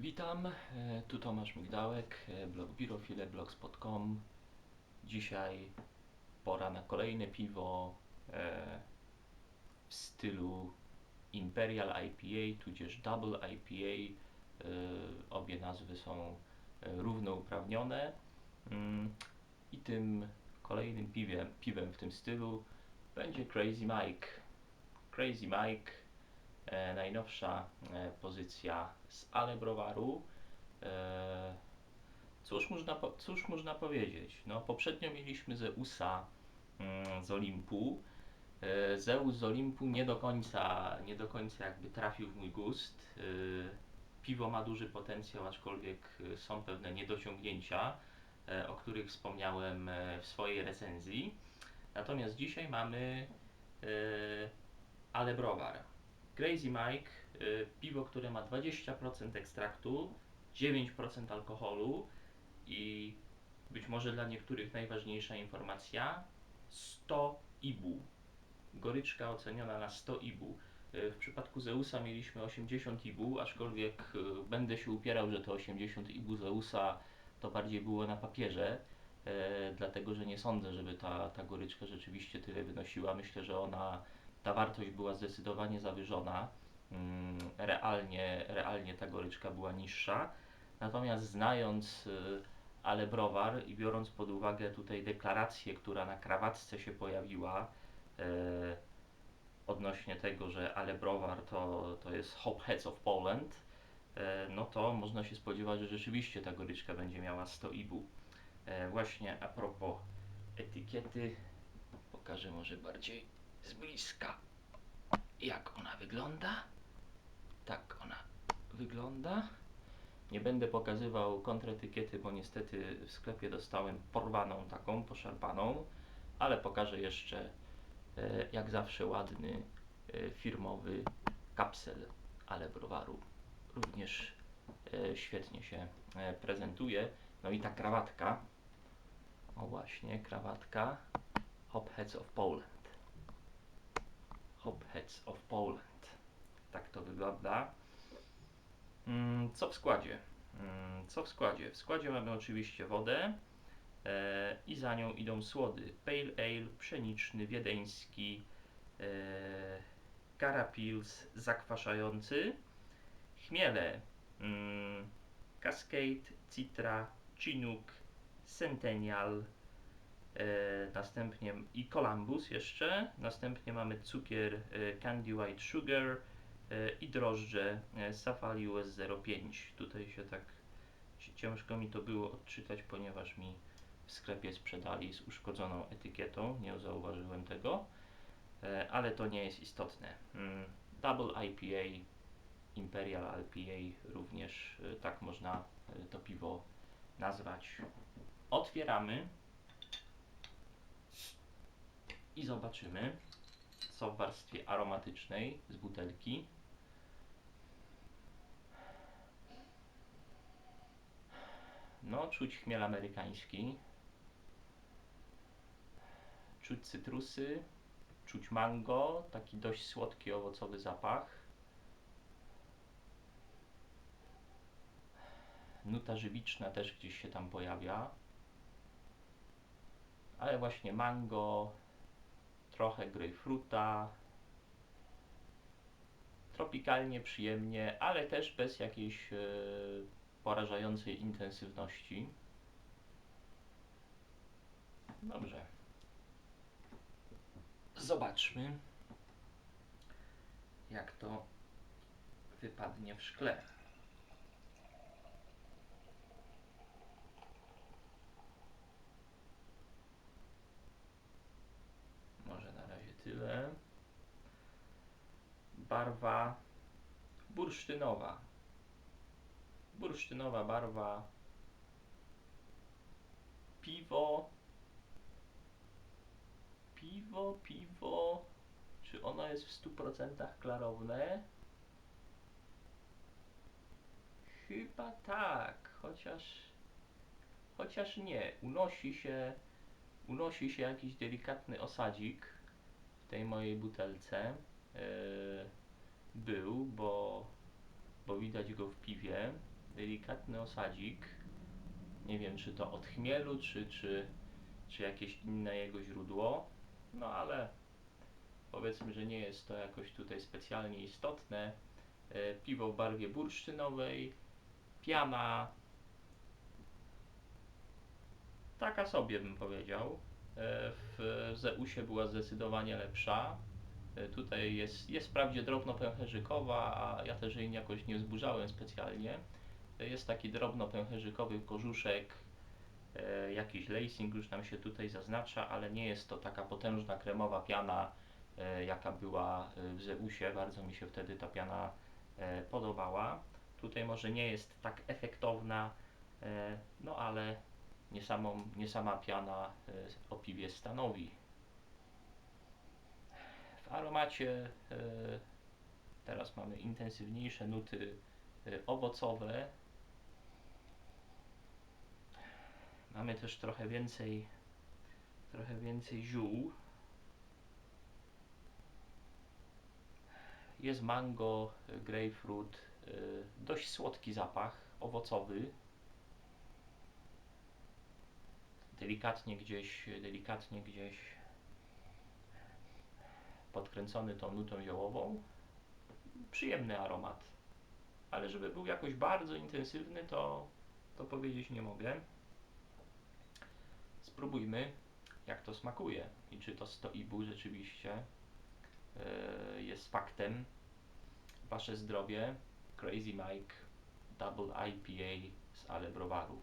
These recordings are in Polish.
Witam, e, tu Tomasz Migdałek, e, blog birofile.blogspot.com. Dzisiaj pora na kolejne piwo e, w stylu Imperial IPA, tudzież Double IPA. Obie nazwy są równouprawnione. Mm, I tym kolejnym piwem, piwem w tym stylu będzie Crazy Mike. Crazy Mike najnowsza e, pozycja z Ale Browaru. E, cóż, można cóż można powiedzieć? No, poprzednio mieliśmy Zeusa mm, z Olimpu. E, Zeus z Olimpu nie do końca, nie do końca jakby trafił w mój gust. E, piwo ma duży potencjał, aczkolwiek e, są pewne niedociągnięcia, e, o których wspomniałem e, w swojej recenzji. Natomiast dzisiaj mamy e, Ale Browar. Crazy Mike, y, piwo, które ma 20% ekstraktu, 9% alkoholu i być może dla niektórych najważniejsza informacja 100 IBU. Goryczka oceniona na 100 IBU. Y, W przypadku Zeusa mieliśmy 80 IBU, aczkolwiek y, będę się upierał, że to 80 IBU Zeusa to bardziej było na papierze, dlatego że nie sądzę, żeby ta, ta goryczka rzeczywiście tyle wynosiła. Myślę, że ona ta wartość była zdecydowanie zawyżona. Mm, Realnie, realnie ta goryczka była niższa. Natomiast znając y, Ale Browar i biorąc pod uwagę tutaj deklarację, która na krawatce się pojawiła e, odnośnie tego, że Ale Browar to, to jest Hop Heads of Poland, e, no to można się spodziewać, że rzeczywiście ta goryczka będzie miała 100 IBU. Właśnie a propos etykiety, pokażę może bardziej z bliska, jak ona wygląda. Tak ona wygląda. Nie będę pokazywał kontretykiety, bo niestety w sklepie dostałem porwaną taką, poszarpaną, ale pokażę jeszcze, e, jak zawsze, ładny e, firmowy kapsel ale browaru. Również e, świetnie się prezentuje. No i ta krawatka, o właśnie, krawatka Hop Heads of Poland. Hop Heads of Poland. Tak to wygląda. Mm, Co w składzie? Mm, Co w składzie? W składzie mamy oczywiście wodę e, i za nią idą słody. Pale Ale, pszeniczny, wiedeński, e, Carapils zakwaszający, chmiele mm, Cascade, Citra, Chinook, Centennial, następnie i Columbus jeszcze, następnie mamy cukier e, Candy White Sugar e, i drożdże e, Safari US 05. Tutaj się tak ci- ciężko mi to było odczytać, ponieważ mi w sklepie sprzedali z uszkodzoną etykietą, nie zauważyłem tego, e, ale to nie jest istotne. Mm, Double IPA, Imperial IPA również e, tak można e, to piwo nazwać. Otwieramy i zobaczymy, co w warstwie aromatycznej z butelki. No, czuć chmiel amerykański, czuć cytrusy, czuć mango, taki dość słodki owocowy zapach. Nuta żywiczna też gdzieś się tam pojawia. Ale właśnie mango, trochę grejpfruta. Tropikalnie, przyjemnie, ale też bez jakiejś e, porażającej intensywności. Dobrze. Zobaczmy, jak to wypadnie w szkle. Może na razie tyle. Barwa bursztynowa. Bursztynowa barwa. Piwo. Piwo, piwo. Czy ono jest w 100% klarowne? Chyba tak, chociaż chociaż nie. Unosi się unosi się jakiś delikatny osadzik tej mojej butelce. Yy, był, bo, bo widać go w piwie. delikatny osadzik. Nie wiem, czy to od chmielu, czy, czy, czy jakieś inne jego źródło. No ale powiedzmy, że nie jest to jakoś tutaj specjalnie istotne. E, Piwo w barwie bursztynowej, piana taka sobie bym powiedział. W Zeusie była zdecydowanie lepsza. Tutaj jest, jest wprawdzie drobnopęcherzykowa, a ja też jej jakoś nie wzburzałem specjalnie. Jest taki drobnopęcherzykowy korzuszek, e, jakiś lacing już nam się tutaj zaznacza, ale nie jest to taka potężna kremowa piana, e, jaka była w Zeusie. Bardzo mi się wtedy ta piana e, podobała. Tutaj może nie jest tak efektowna, no ale nie, samą, nie sama piana e, o piwie stanowi. W aromacie e, teraz mamy intensywniejsze nuty e, owocowe. Mamy też trochę więcej trochę więcej ziół. Jest mango, grapefruit, dość słodki zapach, owocowy. Delikatnie gdzieś, delikatnie gdzieś podkręcony tą nutą ziołową. Przyjemny aromat. Ale żeby był jakoś bardzo intensywny, to, to powiedzieć nie mogę. Spróbujmy, jak to smakuje i czy to 100 ibu rzeczywiście e, jest faktem. Wasze zdrowie. Crazy Mike Double IPA z Ale Browaru.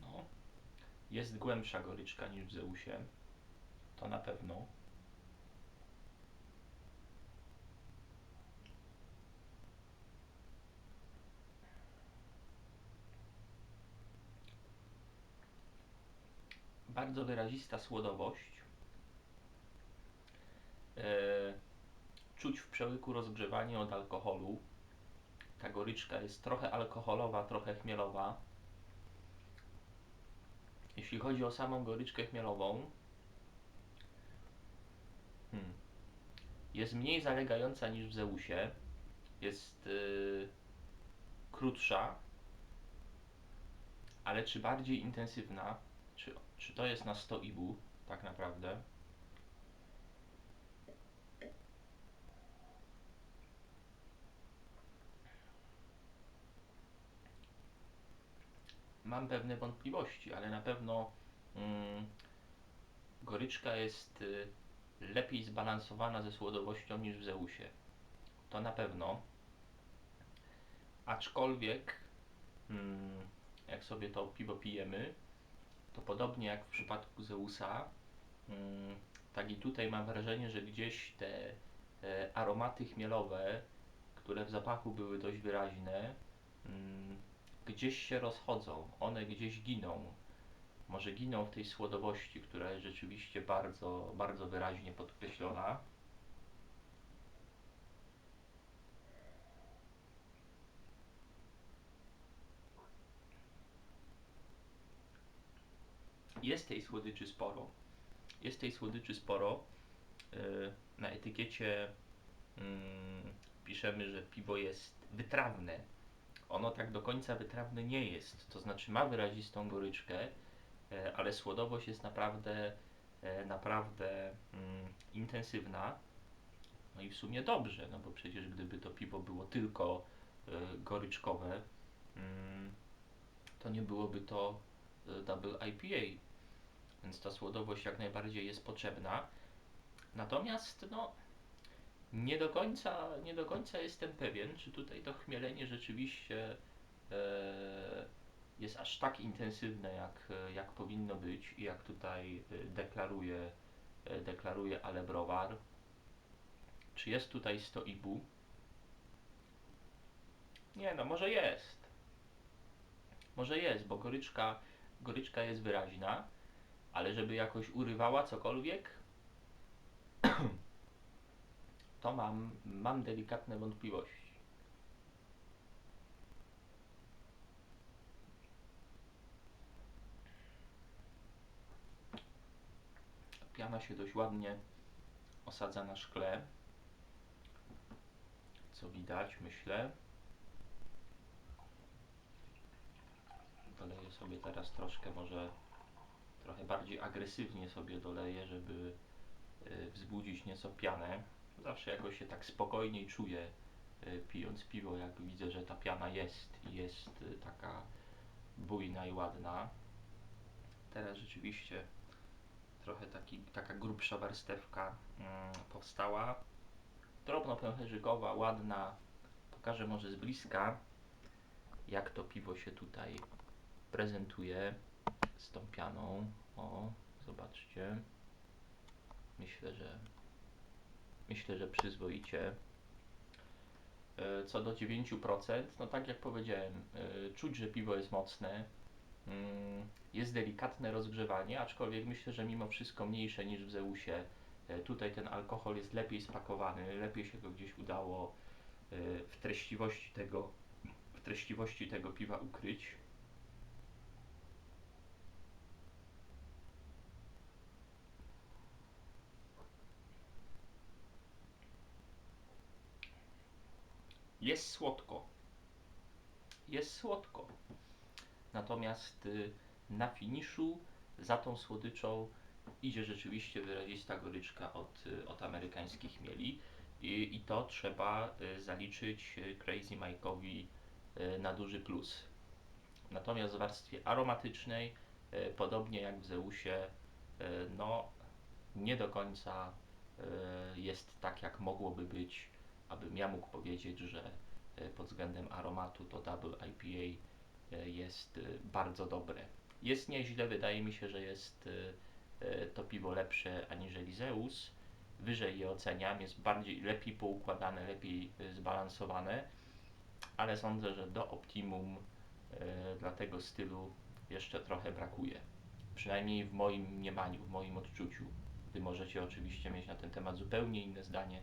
No, jest głębsza goryczka niż w Zeusie. To na pewno. Bardzo wyrazista słodowość. E, czuć w przełyku rozgrzewanie od alkoholu. Ta goryczka jest trochę alkoholowa, trochę chmielowa. Jeśli chodzi o samą goryczkę chmielową, hmm, jest mniej zalegająca niż w Zeusie. Jest yy, krótsza, ale czy bardziej intensywna? Czy, czy to jest na 100 ibu tak naprawdę? Mam pewne wątpliwości, ale na pewno mm, goryczka jest y, lepiej zbalansowana ze słodowością niż w Zeusie. To na pewno. Aczkolwiek, mm, jak sobie to piwo pijemy, to podobnie jak w przypadku Zeusa, mm, tak i tutaj mam wrażenie, że gdzieś te e, aromaty chmielowe, które w zapachu były dość wyraźne, mm, gdzieś się rozchodzą, one gdzieś giną. Może giną w tej słodowości, która jest rzeczywiście bardzo, bardzo wyraźnie podkreślona. Jest tej słodyczy sporo. Jest tej słodyczy sporo. Yy, Na etykiecie mm, piszemy, że piwo jest wytrawne. Ono tak do końca wytrawne nie jest. To znaczy ma wyrazistą goryczkę, e, ale słodowość jest naprawdę, e, naprawdę mm, intensywna. No i w sumie dobrze, no bo przecież gdyby to piwo było tylko e, goryczkowe, mm, to nie byłoby to double IPA. Więc ta słodowość jak najbardziej jest potrzebna. Natomiast no, nie do końca, nie do końca jestem pewien, czy tutaj to chmielenie rzeczywiście e, jest aż tak intensywne, jak, e, jak powinno być i jak tutaj e, deklaruje, deklaruje Ale Browar. Czy jest tutaj 100 ibu? Nie no, może jest. Może jest, bo goryczka, goryczka jest wyraźna, ale żeby jakoś urywała cokolwiek, to mam, mam delikatne wątpliwości. Piana się dość ładnie osadza na szkle, co widać, myślę. Doleję sobie teraz troszkę, może trochę bardziej agresywnie sobie doleję, żeby e, wzbudzić nieco pianę. Zawsze jakoś się tak spokojniej czuję y, pijąc piwo, jak widzę, że ta piana jest i jest y, taka bujna i ładna. Teraz rzeczywiście trochę taki, taka grubsza warstewka mm, powstała. Drobno pęcherzykowa, ładna. Pokażę może z bliska, jak to piwo się tutaj prezentuje z tą pianą. O, zobaczcie. Myślę, że myślę, że przyzwoicie. E, Co do 9%, no tak jak powiedziałem, e, czuć, że piwo jest mocne. Mm, Jest delikatne rozgrzewanie, aczkolwiek myślę, że mimo wszystko mniejsze niż w Zeusie. E, Tutaj ten alkohol jest lepiej spakowany, lepiej się go gdzieś udało w treściwości tego, w treściwości tego piwa ukryć. Jest słodko. Jest słodko. Natomiast y, na finiszu za tą słodyczą idzie rzeczywiście wyrazista goryczka od, y, od amerykańskich mieli. I, I to trzeba y, zaliczyć Crazy Mike'owi na duży plus. Natomiast w warstwie aromatycznej, podobnie jak w Zeusie, no nie do końca jest tak, jak mogłoby być, abym ja mógł powiedzieć, że y, pod względem aromatu to Double IPA y, jest y, bardzo dobre. Jest nieźle, wydaje mi się, że jest to piwo lepsze aniżeli Zeus. Wyżej je oceniam, jest bardziej, lepiej poukładane, lepiej zbalansowane, ale sądzę, że do optimum dla tego stylu jeszcze trochę brakuje. Przynajmniej w moim mniemaniu, w moim odczuciu. Wy możecie oczywiście mieć na ten temat zupełnie inne zdanie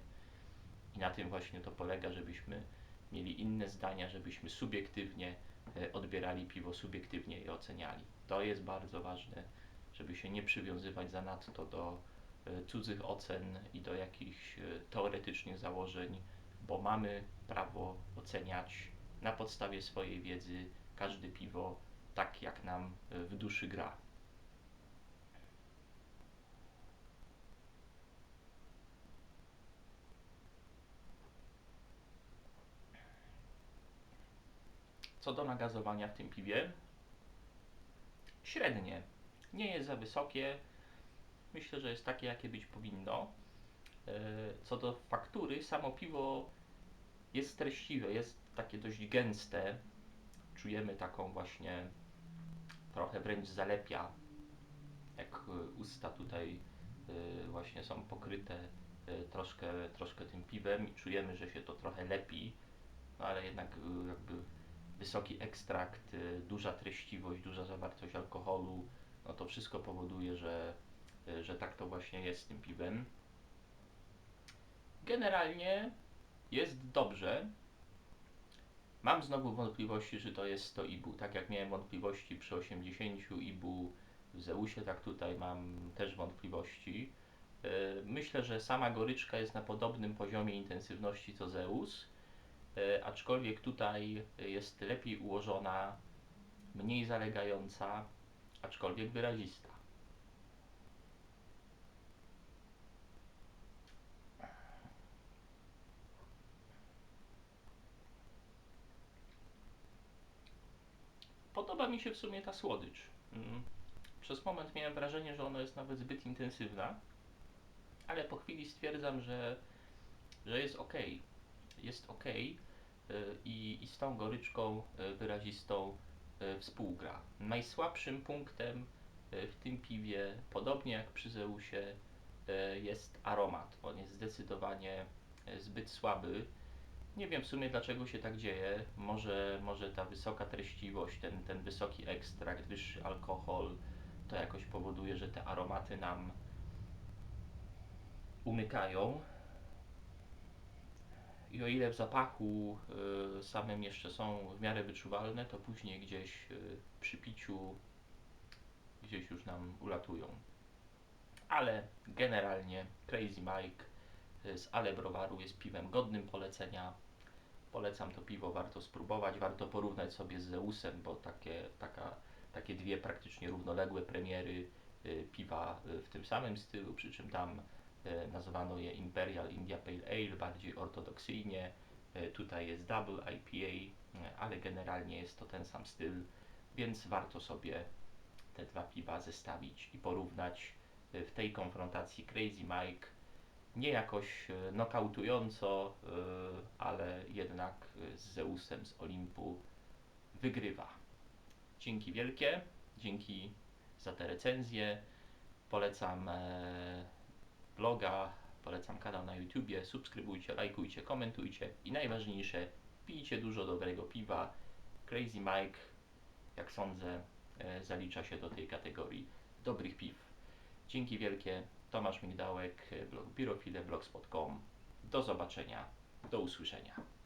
i na tym właśnie to polega, żebyśmy mieli inne zdania, żebyśmy subiektywnie e, odbierali piwo, subiektywnie je oceniali. To jest bardzo ważne, żeby się nie przywiązywać zanadto do e, cudzych ocen i do jakichś e, teoretycznych założeń, bo mamy prawo oceniać na podstawie swojej wiedzy każde piwo tak, jak nam w duszy gra. Co do nagazowania w tym piwie, średnie. Nie jest za wysokie. Myślę, że jest takie, jakie być powinno. E, Co do faktury, samo piwo jest treściwe, jest takie dość gęste. Czujemy taką właśnie trochę wręcz zalepia, jak usta tutaj e, właśnie są pokryte e, troszkę, troszkę tym piwem i czujemy, że się to trochę lepi, no ale jednak jakby wysoki ekstrakt, y, duża treściwość, duża zawartość alkoholu, no to wszystko powoduje, że, y, że tak to właśnie jest z tym piwem. Generalnie jest dobrze. Mam znowu wątpliwości, czy to jest 100 IBU. Tak jak miałem wątpliwości przy 80 IBU w Zeusie, tak tutaj mam też wątpliwości. Y, Myślę, że sama goryczka jest na podobnym poziomie intensywności co Zeus. E, aczkolwiek tutaj jest lepiej ułożona, mniej zalegająca, aczkolwiek wyrazista. Podoba mi się w sumie ta słodycz. Mm. Przez moment miałem wrażenie, że ona jest nawet zbyt intensywna, ale po chwili stwierdzam, że, że jest ok. Jest ok i, i z tą goryczką y, wyrazistą y, współgra. Najsłabszym punktem y, w tym piwie, podobnie jak przy Zeusie, jest aromat. On jest zdecydowanie zbyt słaby. Nie wiem w sumie dlaczego się tak dzieje. Może, może ta wysoka treściwość, ten, ten wysoki ekstrakt, wyższy alkohol, to jakoś powoduje, że te aromaty nam umykają. I o ile w zapachu y, samym jeszcze są w miarę wyczuwalne, to później gdzieś y, przy piciu gdzieś już nam ulatują. ale generalnie Crazy Mike y, z Ale Browaru jest piwem godnym polecenia. Polecam to piwo, warto spróbować, warto porównać sobie z Zeusem, bo takie, taka, takie dwie praktycznie równoległe premiery piwa w tym samym stylu, przy czym tam y, nazwano je Imperial India Pale Ale, bardziej ortodoksyjnie. Y, Tutaj jest Double IPA, y, ale generalnie jest to ten sam styl, więc warto sobie te dwa piwa zestawić i porównać w tej konfrontacji Crazy Mike nie jakoś nokautująco, ale jednak z Zeusem z Olimpu wygrywa. Dzięki wielkie, dzięki za te recenzje. Polecam e, bloga, polecam kanał na YouTubie, subskrybujcie, lajkujcie, komentujcie i najważniejsze, pijcie dużo dobrego piwa. Crazy Mike, jak sądzę, e, zalicza się do tej kategorii dobrych piw. Dzięki wielkie, Tomasz Migdałek, blog Birofile, blogspot.com. Do zobaczenia, do usłyszenia.